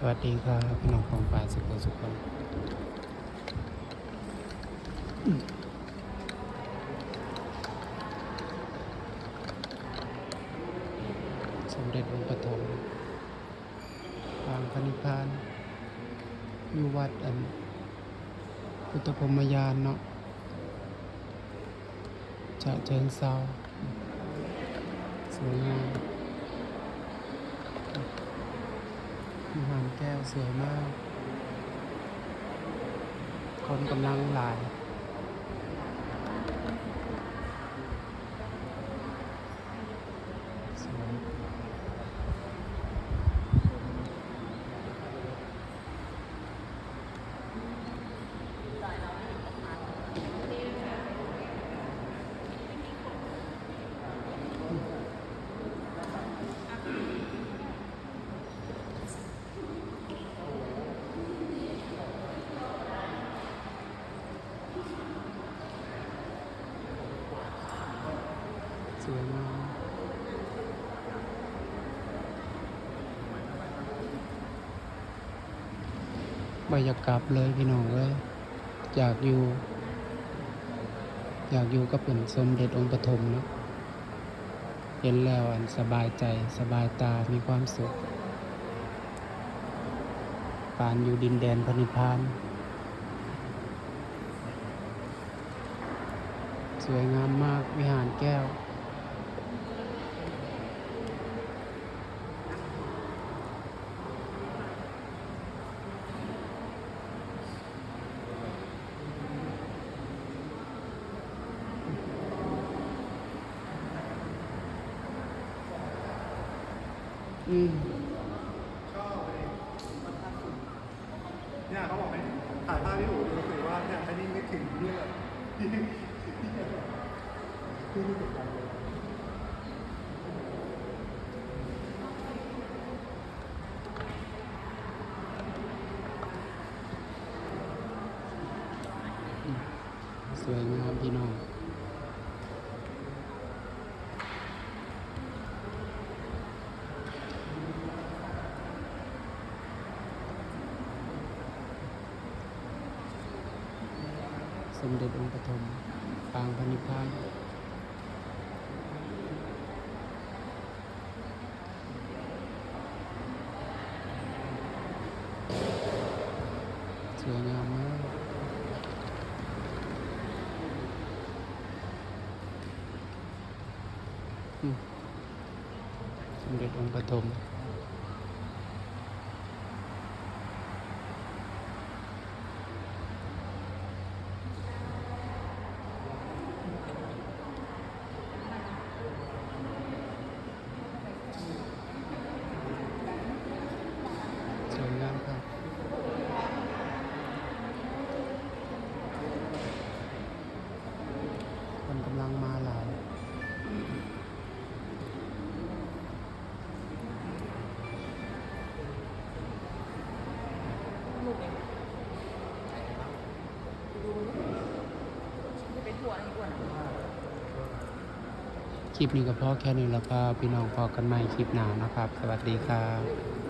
สวัสดีครับพี่น้องของป่าสุขสุขคนสมเด็จองค์ปฐมปางพนิพานอยู่วัดอัน พุทธพรหมยานเนาะจะเชิงเซาสวยงาม วิหาร แก้วสวยมาก คนกำลังหลาย สวยส วยมากบอยากกลับเลยพี่น้องเลยอยากอยู่ อยากอยู่ก็เป็นสมเด็จองค์ปฐมนะเห็นแล้วอันสบายใจสบายตามีความสุขปานอยู่ดินแดนพนิพาน สวยงามมากวิหารแก้ว อืมชอบเลยมันภาพสุดเนี่ยเขาบอกให้ถ่ายภาพที่หูดูรู้สึกว่าเนี่ยให้นิ่งนึกถึงเรื่องที่ที่ที่ที่ที่ติดใจเลยสวยงามพี่น้อง สมเด็จองค์ปฐมปางพนิพพานสวยงามมาก สมเด็จองค์ปฐมสวยงามครับคนกำลังมาหลาย เป็นหัวอะไรอ้วนอะคลิปนี้ก็พอแค่นี้แล้วครับพี่น้องพอกันใหม่คลิปหน้านะครับ สวัสดีครับ